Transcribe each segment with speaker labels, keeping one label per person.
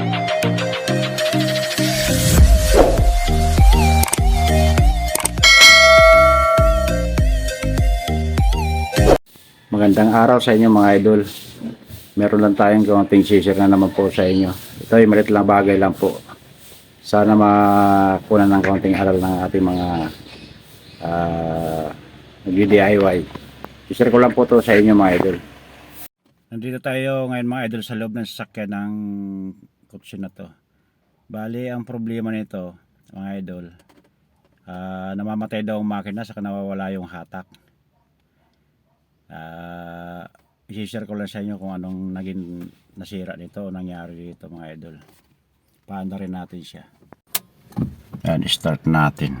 Speaker 1: Magandang araw sa inyo mga idol. Meron lang tayong konting share na naman po sa inyo. Ito ay malit lang bagay lang po. Sana makunan ng konting aral ng ating mga uh, nag-DIY. share ko lang po to sa inyo mga idol. Nandito tayo ngayon mga idol sa loob ng sasakyan ng kutsi na to. Bali, ang problema nito mga idol, ah, namamatay daw ang makina saka nawawala yung hatak. Ah, i-share ko lang sa inyo kung anong naging nasira nito o nangyari dito mga idol. Paano rin natin siya. Yan, start natin.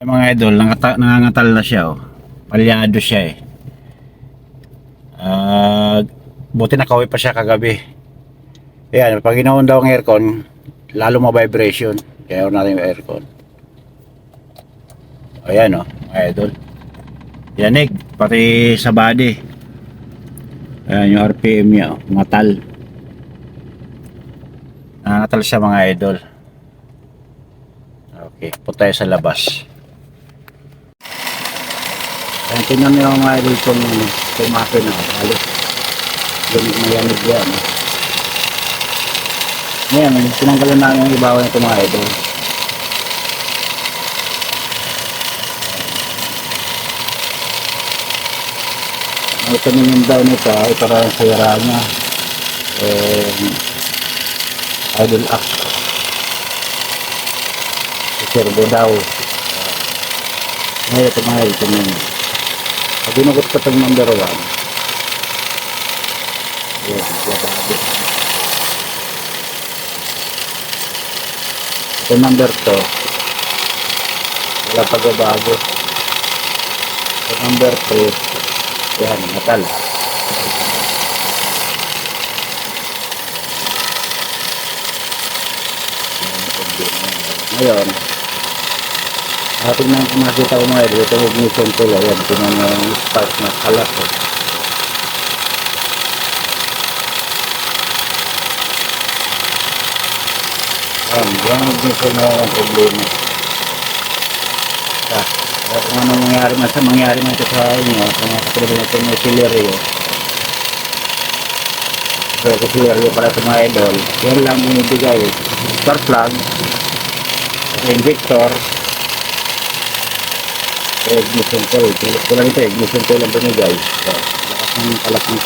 Speaker 1: Ay, mga idol, nangangatal na siya. Oh. Palyado siya eh. Ah, buti nakauwi pa siya kagabi. Yan, pag ginawan daw ang aircon, lalo ma-vibration. Kaya natin yung aircon. Ayan o, mga idol. Yanig, pati sa body. Ayan yung RPM niya, oh, matal. Nangatal siya mga idol. Okay, punta tayo sa labas. Ayan, tingnan niyo mga idol kung tumakin na. Halos, ganit na yanig yan. Ngayon, tinanggalan namin yung ibawa nito mga idol. Ang itanim daw nito, ay para sa yara niya. Eh, idol act. Servo daw. Ngayon, ito mga na Pag ginugot ko itong number 1, Ayan, nagbabago. Ito number 2, wala pagbabago. Ito number 3, yan, natal. Ngayon, ating nang makita ko mga ito yung ignition tool, ayan, ito na yung spark na kalat. Eh. Yan yung ignition na yung problema. Ah, kaya kung ano mangyari man sa mangyari man sa inyo, sa mga katulad na ito may sileryo. So, ito sileryo para sa mga idol. Yan lang binibigay. Spark plug, injector, eh, ignition coil. Tulad ko lang ito, ignition coil ang binigay. So, lakas ng kalas ng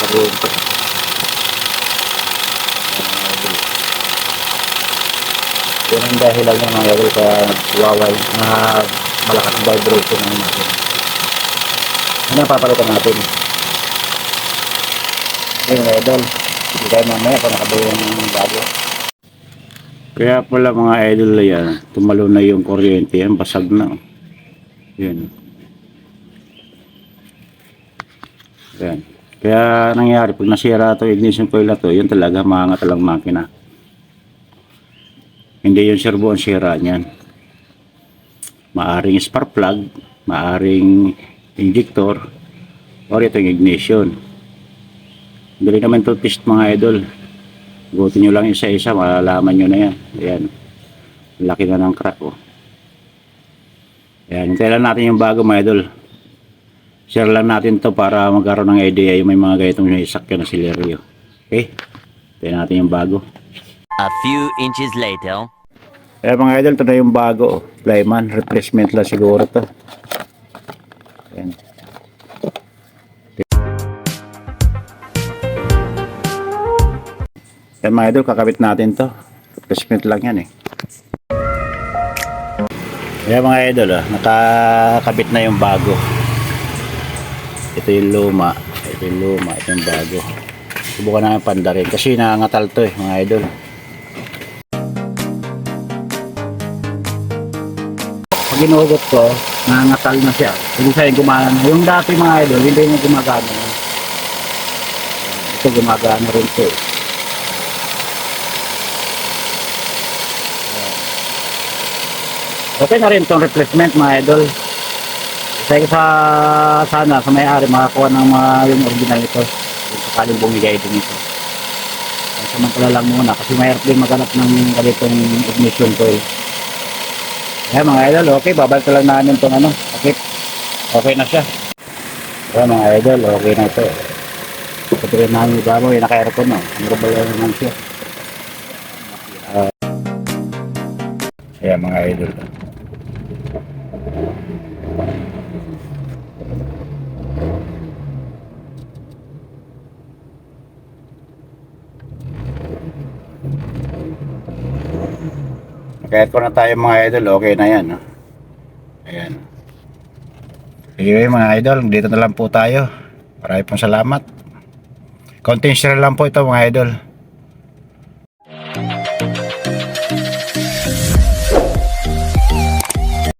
Speaker 1: Yan ang dahilan ng mga idol kaya na malakas ang vibration ng natin. Ano papalitan natin? Ayun mga idol, hindi tayo mamaya kung nakabayo ng bago. Kaya pala mga idol yan, tumalo na yung kuryente yan, basag na. Yan. Yan. Kaya nangyari, pag nasira ito, ignition coil na to, yun talaga maangat lang makina. Hindi yung servo ang sira niyan. Maaring spark plug, maaring injector, or itong ignition. Dali naman to test mga idol. Gutin nyo lang isa-isa, malalaman nyo na yan. Ayan. Laki na ng crack oh. Ayan, hintayin natin yung bago mga idol. Share lang natin to para magkaroon ng idea yung may mga ganitong isakyan na sileryo. Okay? Hintayin natin yung bago.
Speaker 2: A few inches later.
Speaker 1: Eh mga idol, ito na yung bago. oh. Flyman, replacement lang siguro to. Ayan. Yan mga idol, kakabit natin to. Replacement lang yan eh. Ayan mga idol, ah, nakakabit na yung bago. Ito yung luma. Ito yung luma, ito yung bago. Subukan namin pandarin kasi nangangatal to eh mga idol. Ginugot ko, nangangatal na siya. Hindi siya yung gumana na. Yung dati mga idol, hindi na gumagana. na. Ito gumagana rin eh. Okay na rin itong replacement mga idol. Kasi sa sana sa may-ari makakuha ng mga yung original ito. Kung sakaling bumigay din ito. Samantala lang muna kasi mahirap din maghanap ng ganitong ignition coil. Ayan mga idol, okay, babalik lang namin itong ano, okay, okay na siya. Ayan mga idol, okay na ito. Patuloy namin yung baboy, naka-aircon na. Ang rubal naman siya. Ah. Ayan mga idol. Naka-aircon na tayo mga idol, okay na yan. No? Ayan. Anyway mga idol, dito na lang po tayo. Maraming pong salamat. Konting share lang po ito mga idol.